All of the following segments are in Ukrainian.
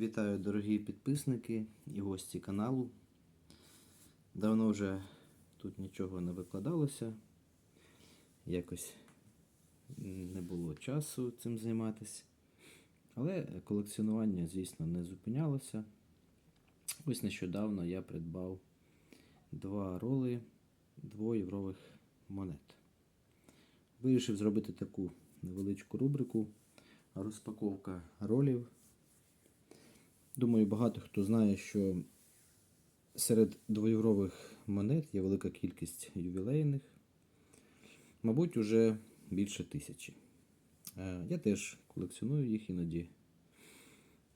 Вітаю, дорогі підписники і гості каналу. Давно вже тут нічого не викладалося. Якось не було часу цим займатися. Але колекціонування, звісно, не зупинялося. Ось нещодавно я придбав два роли двоєврових монет. Вирішив зробити таку невеличку рубрику розпаковка ролів. Думаю, багато хто знає, що серед двоєврових монет є велика кількість ювілейних, мабуть, уже більше тисячі. Е, Я теж колекціоную їх іноді,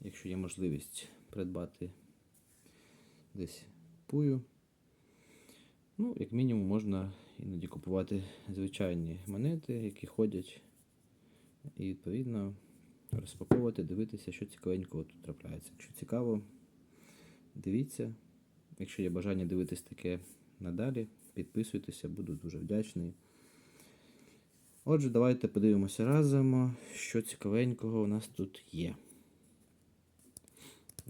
якщо є можливість придбати десь пую. Ну, як мінімум, можна іноді купувати звичайні монети, які ходять, і відповідно розпаковувати, дивитися, що цікавенького тут трапляється. Якщо цікаво, дивіться. Якщо є бажання дивитись таке надалі, підписуйтеся, буду дуже вдячний. Отже, давайте подивимося разом, що цікавенького у нас тут є.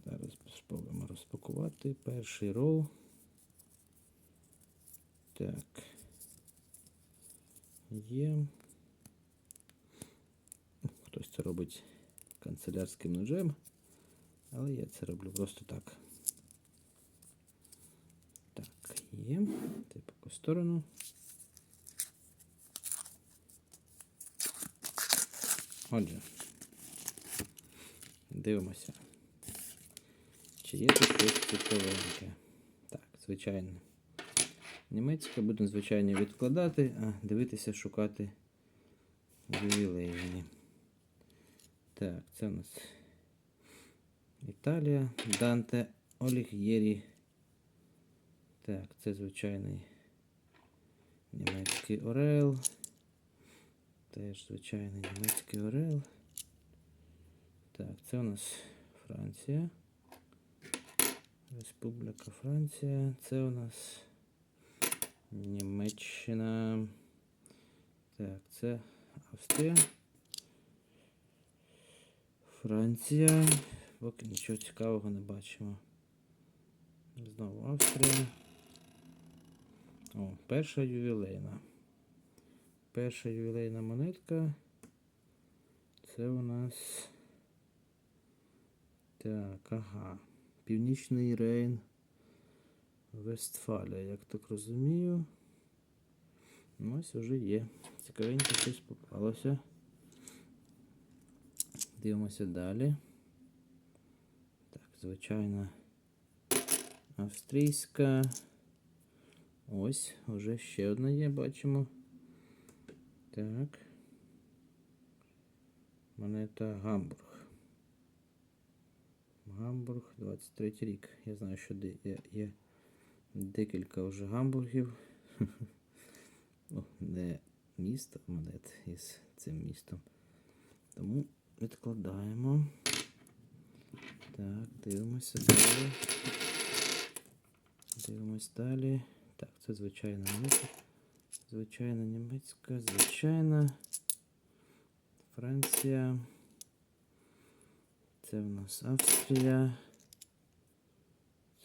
Зараз спробуємо розпакувати перший рол. Так. Є. Хтось це робить канцелярським ножем, але я це роблю просто так. Так, є. Це по сторону. Отже, дивимося. Чи є тут щось цікавеньке? Так, звичайно. Німецька будемо, звичайно, відкладати, а дивитися, шукати ювілейні. Так, це у нас Італія, Данте Оліг'єрі. Так, це звичайний німецький Орел. Теж звичайний німецький Орел. Так, це у нас Франція. Республіка Франція. Це у нас Німеччина. Так, це Австрія. Франція. Поки нічого цікавого не бачимо. Знову Австрія. О, перша ювілейна. Перша ювілейна монетка. Це у нас. Так, ага. Північний Рейн. Вестфалія, як так розумію. Ну, ось вже є. Цікавенько щось попалося. Дивимося далі. Так, звичайно, австрійська. Ось, вже ще одна є, бачимо. Так. Монета Гамбург. Гамбург 23 рік. Я знаю, що є, декілька вже гамбургів. ну, не місто, монет із цим містом. Тому відкладаємо. Так, дивимося далі. Дивимось далі. Так, це звичайна монета. Звичайна німецька, звичайна. Франція. Це в нас Австрія.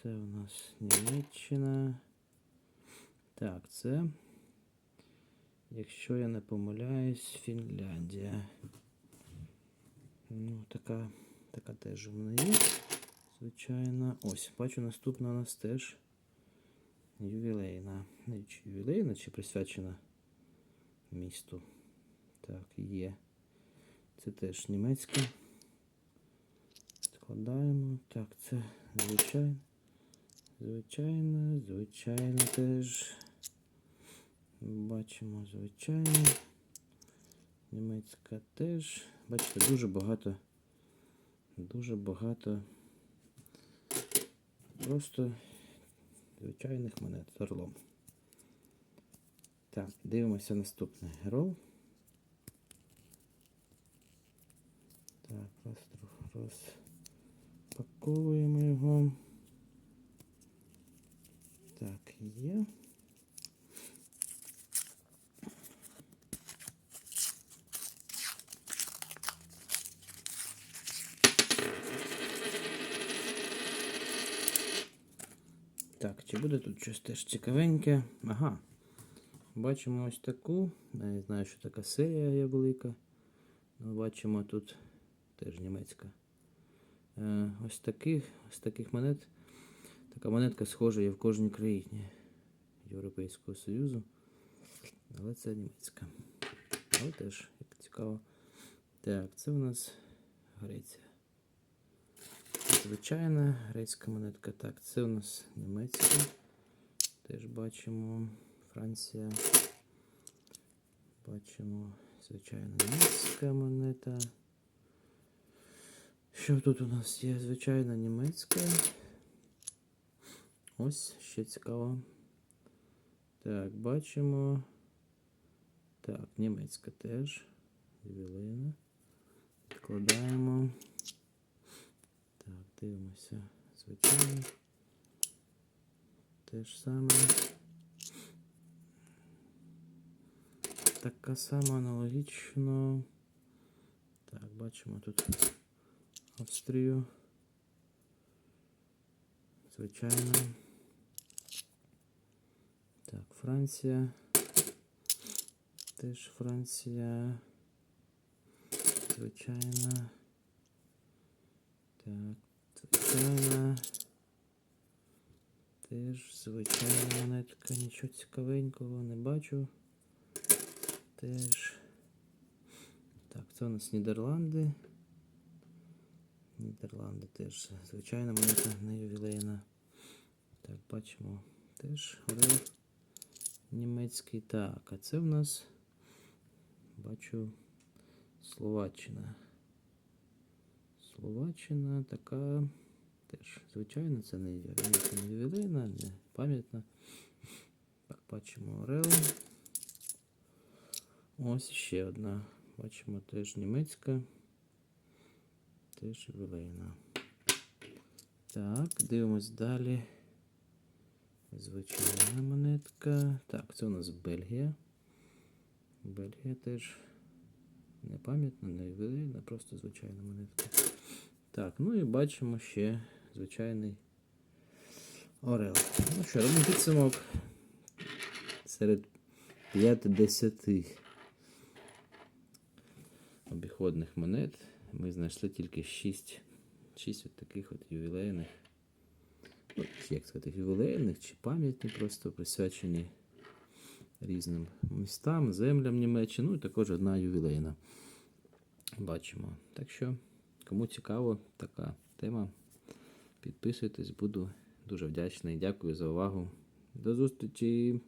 Це у нас Німеччина. Так, це, якщо я не помиляюсь, Фінляндія. Ну, така, така теж мене є. Звичайно. Ось, бачу, наступна у нас теж ювілейна. Чи ювілейна, чи присвячена місту. Так, є. Це теж німецька. Складаємо. Так, це звичайно. Звичайно, звичайно теж. Бачимо, звичайно. Німецька теж. Бачите, дуже багато. Дуже багато. Просто звичайних монет з орлом. Так, дивимося наступний рол. Так, роз, розпаковуємо його. Так, є. Так, чи буде тут щось теж цікавеньке? Ага. Бачимо ось таку. Я не знаю, що така серія є велика. Ну, бачимо тут теж німецька. Е, ось таких, ось таких монет. Така монетка схожа є в кожній країні Європейського Союзу. Але це німецька. Але теж, як цікаво. Так, це у нас Греція. Звичайна грецька монетка. Так, це у нас німецька. Теж бачимо Франція. Бачимо звичайна німецька монета. Що тут у нас є? Звичайна німецька. Ось ще цікаво. Так, бачимо. Так, німецька теж. Ювілейна. Відкладаємо. Дивимося. Звичайно. Те ж саме. Така сама аналогічно. Так, бачимо тут Австрію. Звичайно. Так, Франція. Теж Франція. Звичайно. Так, звичайно. Теж звичайна монетка, нічого цікавенького не бачу. Теж. Так, це у нас Нідерланди. Нідерланди теж звичайна монета не ювілейна. Так, бачимо теж Орел німецький. Так, а це в нас бачу Словаччина. Словаччина така теж, звичайно, це не, ювілейна, не пам'ятна. Так, бачимо Орел. Ось ще одна. Бачимо теж німецька. Теж ювілейна. Так, дивимось далі. Звичайна монетка. Так, це у нас Бельгія. Бельгія теж не пам'ятна, не ювілейна, просто звичайна монетка. Так, ну і бачимо ще звичайний Орел. Ну що, робимо підсумок серед 5-10 обіходних монет. Ми знайшли тільки 6, 6 от таких от ювілейних. Ну, як сказати, ювілейних чи пам'ятні, просто присвячені різним містам, землям Німеччини, ну і також одна ювілейна. Бачимо. Так що, кому цікаво така тема, підписуйтесь, буду дуже вдячний. Дякую за увагу. До зустрічі!